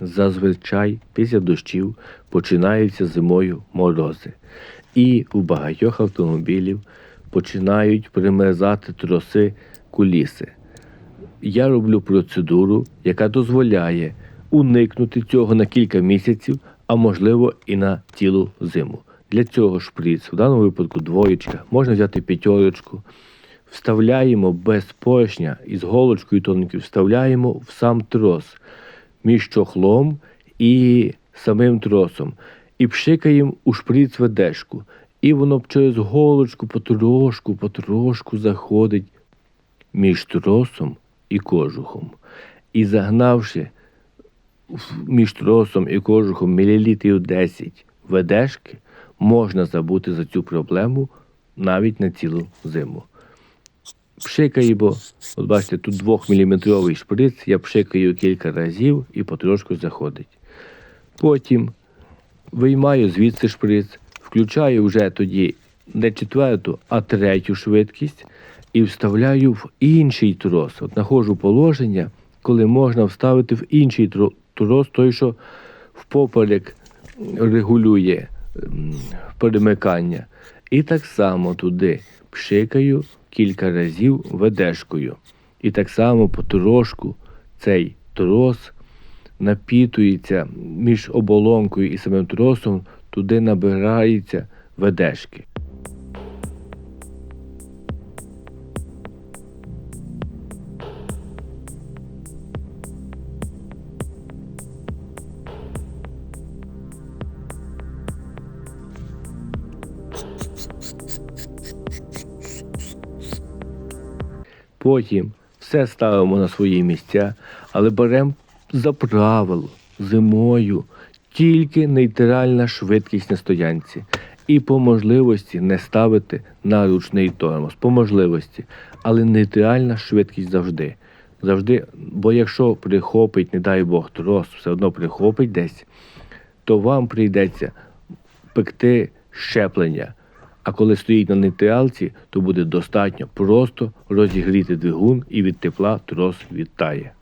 Зазвичай після дощів починаються зимою морози, і у багатьох автомобілів починають примерзати троси куліси. Я роблю процедуру, яка дозволяє уникнути цього на кілька місяців, а можливо і на цілу зиму. Для цього шприц, в даному випадку двоєчка, можна взяти п'ятерочку, вставляємо без поршня із голочкою тоненькою, вставляємо в сам трос між чохлом і самим тросом. І пшикаємо у шприц ведешку. І воно через голочку потрошку, потрошку заходить між тросом і кожухом. І загнавши між тросом і кожухом мілілітрів 10 ведешки, можна забути за цю проблему навіть на цілу зиму. Пшикаємо, от бачите, тут 2-мм шприц, я пшикаю кілька разів і потрошку заходить. Потім виймаю звідси шприц, включаю вже тоді не четверту, а третю швидкість і вставляю в інший трос. От знаходжу положення, коли можна вставити в інший тро- трос, той, що впоперек регулює перемикання. І так само туди пшикаю кілька разів ведешкою. І так само потрошку цей трос напітується між оболонкою і самим тросом, туди набирається ведешки. Потім все ставимо на свої місця, але беремо за правило зимою тільки нейтральна швидкість на стоянці. І по можливості не ставити на ручний тормоз. По можливості. Але нейтральна швидкість завжди. Завжди, бо якщо прихопить, не дай Бог, трос, все одно прихопить десь, то вам прийдеться пекти щеплення. А коли стоїть на нейтралці, то буде достатньо просто розігріти двигун і від тепла трос відтає.